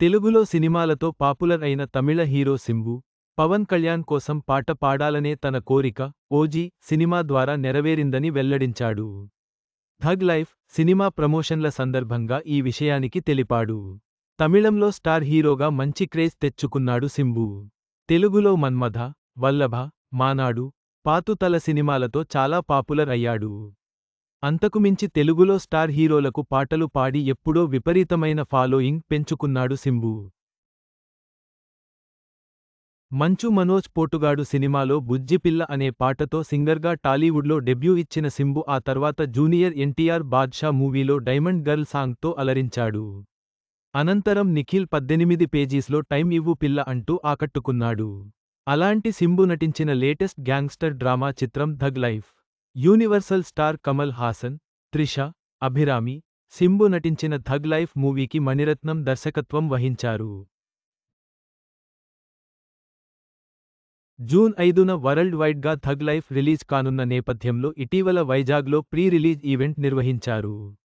తెలుగులో సినిమాలతో పాపులర్ అయిన తమిళ హీరో సింబు పవన్ కళ్యాణ్ కోసం పాట పాడాలనే తన కోరిక ఓజీ సినిమా ద్వారా నెరవేరిందని వెల్లడించాడు. థగ్ లైఫ్ సినిమా ప్రమోషన్ల సందర్భంగా ఈ విషయానికి తెలిపాడు. తమిళంలో స్టార్ హీరోగా మంచి క్రేజ్ తెచ్చుకున్నాడు సింబు. తెలుగులో మన్మథ వల్లభ మానాడు పాతుతల సినిమాలతో చాలా పాపులర్ అయ్యాడు. అంతకుమించి తెలుగులో స్టార్ హీరోలకు పాటలు పాడి ఎప్పుడో విపరీతమైన ఫాలోయింగ్ పెంచుకున్నాడు సింబు. మంచు మనోజ్ పోటుగాడు సినిమాలో బుజ్జిపిల్ల అనే పాటతో సింగర్గా టాలీవుడ్లో డెబ్యూ ఇచ్చిన సింబు ఆ తర్వాత జూనియర్ ఎన్టీఆర్ బాద్షా మూవీలో డైమండ్ గర్ల్ సాంగ్తో అలరించాడు. అనంతరం నిఖిల్ పద్దెనిమిది పేజీస్లో టైం ఇవ్వు పిల్ల అంటూ ఆకట్టుకున్నాడు. అలాంటి సింబు నటించిన లేటెస్ట్ గ్యాంగ్స్టర్ డ్రామా చిత్రం thug life. Universal star Kamal Haasan Trisha Abhirami Simbu నటించిన థగ్ లైఫ్ మూవీకి మణిరత్నం దర్శకత్వం వహించారు. జూన్ ఐదున వరల్డ్ వైడ్గా థగ్ లైఫ్ రిలీజ్ కానున్న నేపథ్యంలో ఇటీవల వైజాగ్లో ప్రీ రిలీజ్ ఈవెంట్ నిర్వహించారు.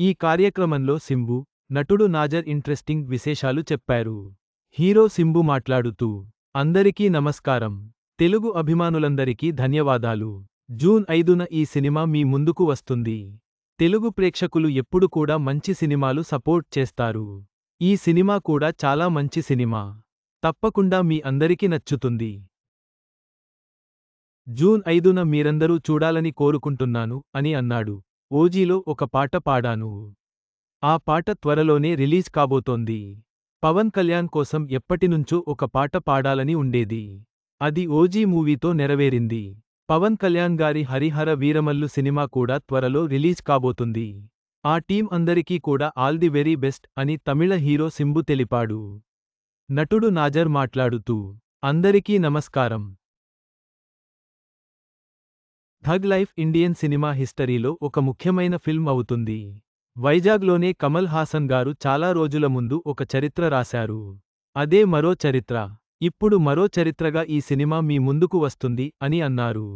ఈ కార్యక్రమంలో సింబు నటుడు నాజర్ ఇంట్రెస్టింగ్ విశేషాలు చెప్పారు. హీరో సింబు మాట్లాడుతూ అందరికీ నమస్కారం. తెలుగు అభిమానులందరికీ ధన్యవాదాలు. జూన్ ఐదున ఈ సినిమా మీ ముందుకు వస్తుంది. తెలుగు ప్రేక్షకులు ఎప్పుడు కూడా మంచి సినిమాలు సపోర్ట్ చేస్తారు. ఈ సినిమా కూడా చాలా మంచి సినిమా. తప్పకుండా మీ అందరికీ నచ్చుతుంది. జూన్ ఐదున మీరందరూ చూడాలని కోరుకుంటున్నాను అని అన్నాడు. ఓజీలో ఒక పాట పాడాను. ఆ పాట త్వరలోనే రిలీజ్ కాబోతోంది. పవన్ కళ్యాణ్ కోసం ఎప్పటినుంచో ఒక పాట పాడాలని ఉండేది. అది ఓజీ మూవీతో నెరవేరింది. పవన్ కళ్యాణ్ గారి హరిహర వీరమల్లు సినిమా కూడా త్వరలో రిలీజ్ కాబోతుంది. ఆ టీం అందరికీ కూడా ఆల్ ది వెరీ బెస్ట్ అని తమిళ హీరో సింబు తెలిపాడు. నటుడు నాజర్ మాట్లాడుతూ అందరికీ నమస్కారం. థగ్ లైఫ్ ఇండియన్ సినిమా హిస్టరీలో ఒక ముఖ్యమైన ఫిల్మ్ అవుతుంది. వైజాగ్లోనే కమల్ హాసన్ గారు చాలా రోజుల ముందు ఒక చరిత్ర రాశారు. అదే మరో చరిత్ర. ఇప్పుడు మరో చరిత్రగా ఈ సినిమా మీ ముందుకు వస్తుంది అని అన్నారు.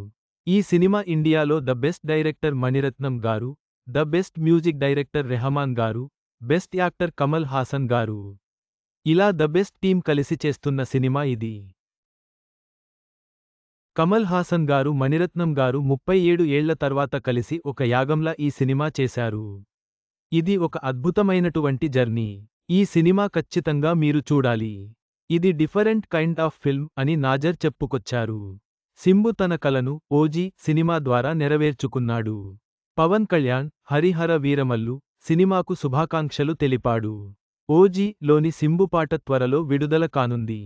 ఈ సినిమా ఇండియాలో the best director Mani Ratnam garu the best music director Rahman garu best actor Kamal Haasan గారు. ఇలా ద బెస్ట్ టీం కలిసి చేస్తున్న సినిమా ఇది. కమల్ హాసన్ గారు మణిరత్నం గారు ముప్పై ఏడు ఏళ్ళ తర్వాత కలిసి ఒక యాగంలా ఈ సినిమా చేశారు. ఇది ఒక అద్భుతమైనటువంటి జర్నీ. ఈ సినిమా ఖచ్చితంగా మీరు చూడాలి. ఇది డిఫరెంట్ కైండ్ ఆఫ్ ఫిల్మ్ అని నాజర్ చెప్పుకొచ్చారు. సింబు తన కలను ఓజీ సినిమా ద్వారా నెరవేర్చుకున్నాడు. పవన్ కళ్యాణ్ హరిహర వీరమల్లు సినిమాకు శుభాకాంక్షలు తెలిపాడు. ఓజీ లోని సింబు పాట త్వరలో విడుదల కానుంది.